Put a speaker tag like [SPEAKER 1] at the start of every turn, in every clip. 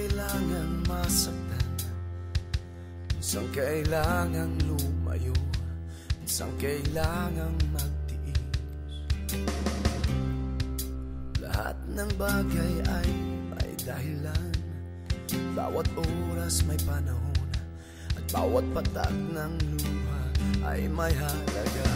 [SPEAKER 1] Kailangang masaktan. Minsan kailangang lumayo. Minsan kailangang magtiis. Lahat ng bagay ay may dahilan. Bawat oras may panahon. At bawat patak ng luha ay may halaga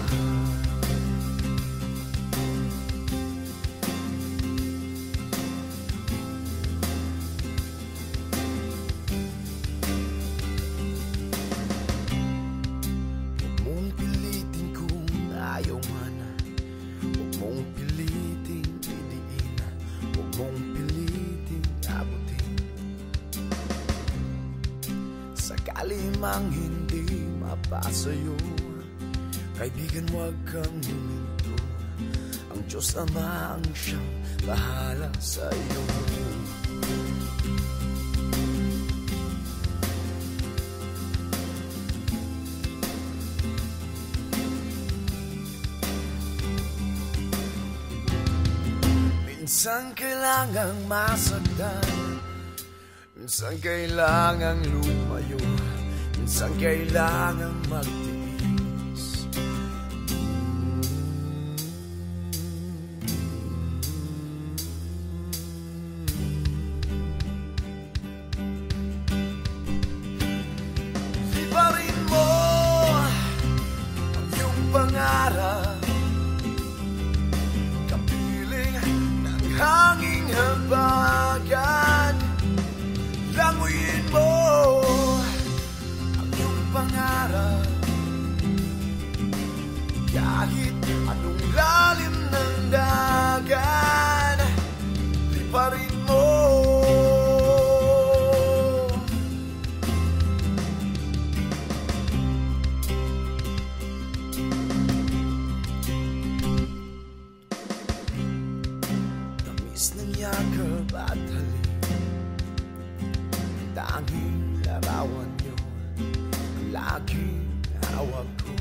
[SPEAKER 1] Sakali mang hindi mapasayo Kaibigan huwag kang huminto. Ang Diyos Ama ang siyang bahala sa'yo Minsan kailangang masaktan Minsan kailangang lumayo Minsan kailangang magtiis Languyin mo ang iyong pangarap. Kahit anong lalim ng dagan Hawak ko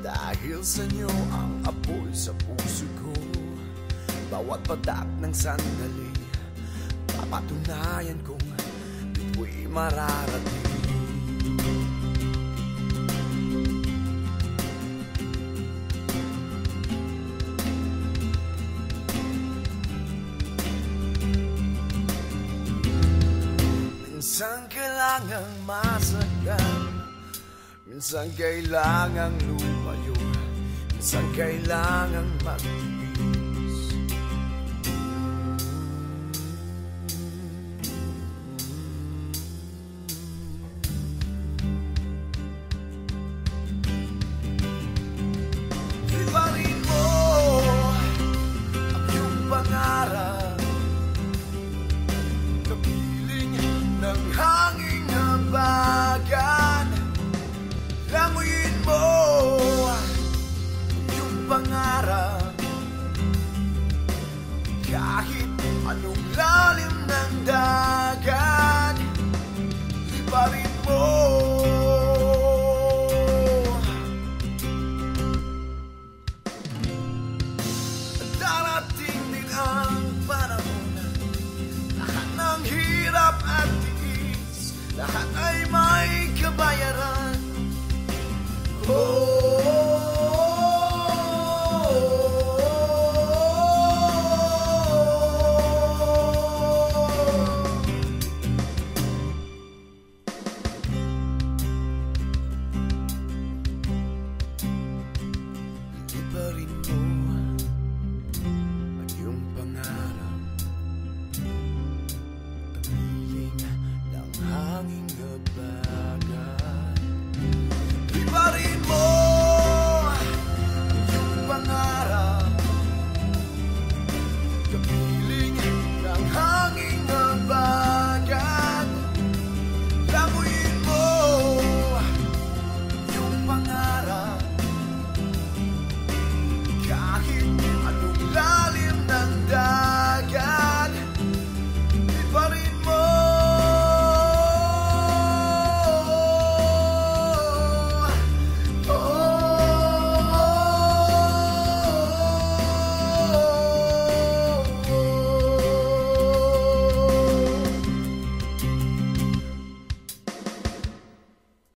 [SPEAKER 1] Dahil sa inyo ang apoy sa puso ko Bawat patak ng sandali Papatunayan kong Ito'y mararating kailangang masaktan Minsan kailangang lumayo. Minsan kailangang magtiis anong lalim ng dagat. Ibarin mo. Darating din ang panahon Lahat ng hirap at tiis Lahat ay may kabayaran